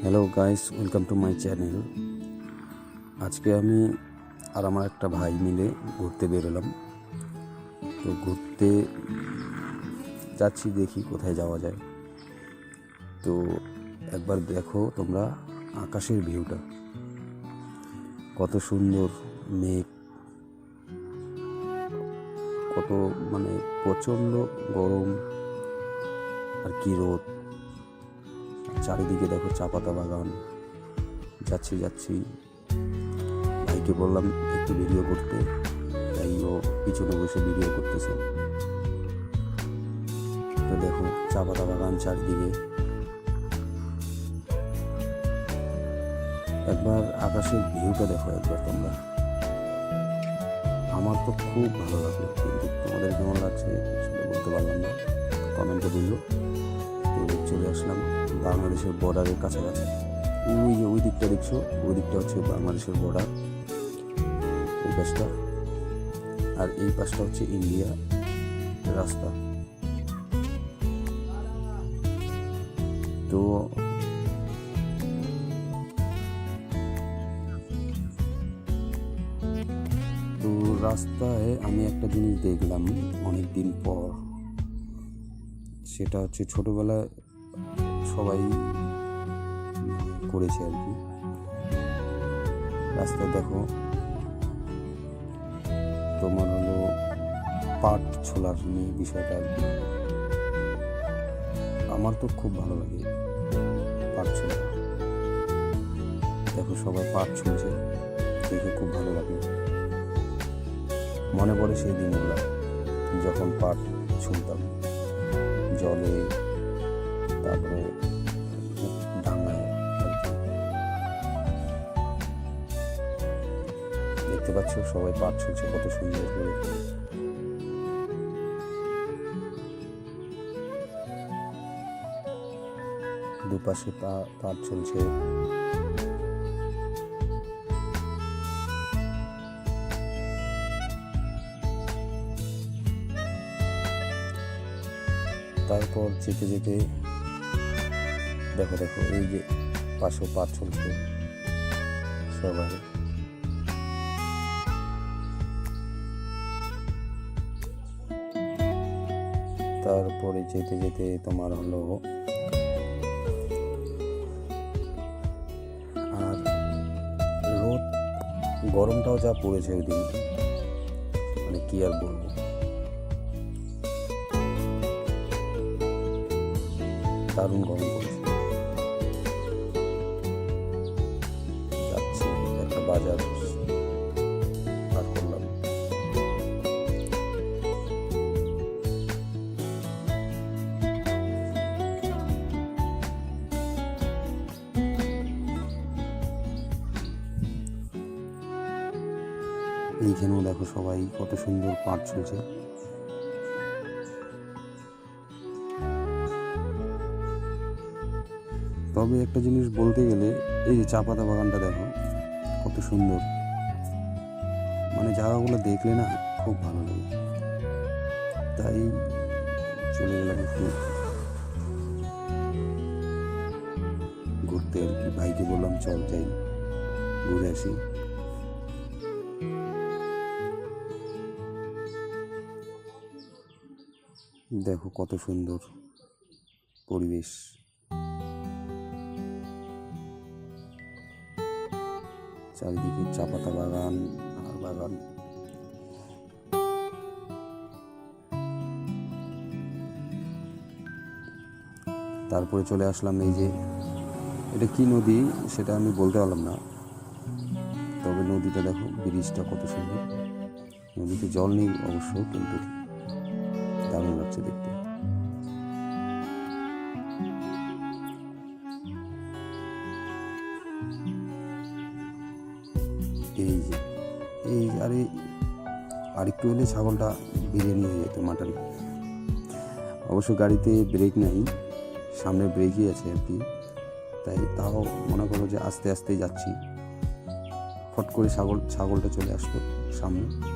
Hello guys welcome to my channel আজকে আমি আর আমার একটা ভাই মিলে ঘুরতে বেরোলাম। তো ঘুরতে যাচ্ছি, দেখি কোথায় যাওয়া যায়। তো একবার দেখো তোমরা আকাশের ভিউটা। কত সুন্দর মেঘ। কত মানে প্রচণ্ড গরম। আর কি রোদ। চারিদিকে দেখো চা পাতা বাগান। যাচ্ছি যাচ্ছি। ভাইকে বললাম একটু ভিডিও করতে। তাই ও পিছনে বসে ভিডিও করতেছে। তো দেখো চা পাতা বাগান চারিদিকে। একবার আকাশের ভিউটা দেখো একবার তোমরা। আমার তো খুব ভালো লাগল। কিন্তু তোমাদের কেমন লাগছে সেটা বলতে পারলাম না। কমেন্টে বলল। চলে আসলাম বাংলাদেশের বর্ডারের কাছাকাছি। ওই যে ওই দিকটা দেখছ, ওই দিকটা হচ্ছে বাংলাদেশের বর্ডার। ওই পাশটা। আর এই পাশটা হচ্ছে ইন্ডিয়া রাস্তা। তো তো রাস্তায় আমি একটা জিনিস দেখলাম অনেক দিন পর। সেটা হচ্ছে ছোটবেলায় সবাই করেছে আর কি। রাস্তায় দেখো, তোমার হলো পাট ছোলার নিয়ে বিষয়টা আর কি। আমার তো খুব ভালো লাগে পাট ছোলা। দেখো সবাই পাট ছুলছে দেখে খুব ভালো লাগে। মনে পড়ে সেই দিনগুলো, যখন পাট ছুলতাম জলে তারপরে দেখতে পাচ্ছ, সবাই পাট ছুলছে কত সুন্দর করে। দুপাশে পা পাট চলছে তারপর যেতে যেতে দেখো দেখো, এই যে পাশেও পাট চলছে। সবাই। তারপরে যেতে যেতে তোমার হলো আর রোদ, গরমটাও যা পড়েছে ওই দিন মানে কি আর বলব। দারুণ গরম পড়েছে। এইখানেও দেখো সবাই কত সুন্দর পাট ছুলছে তবে একটা জিনিস বলতে গেলে, এই যে চা পাতা বাগানটা দেখো, কত সুন্দর। মানে জায়গাগুলো দেখলে না খুব ভালো লাগে। তাই চলে গেলাম একটু ঘুরতে আর কি। ভাইকে বললাম, চল যাই, ঘুরে আসি। দেখো কত সুন্দর পরিবেশ। চারিদিকে চা পাতা বাগান আর বাগান। তারপরে চলে আসলাম এই যে, এটা কি নদী সেটা আমি বলতে পারলাম না। তবে নদীটা দেখো, ব্রিজটা কত সুন্দর। নদীতে জল নেই অবশ্য, কিন্তু দারুণ লাগছে দেখতে। এই যে, এই আরে, আরেকটু হলে ছাগলটা বিরিয়ানি হয়ে যেত, মাটন। অবশ্য গাড়িতে ব্রেক নেই, সামনে ব্রেকই আছে আর কি। তাই তাও মনে করো যে আস্তে আস্তে যাচ্ছি। ফট করে ছাগল, ছাগলটা চলে আসলো সামনে।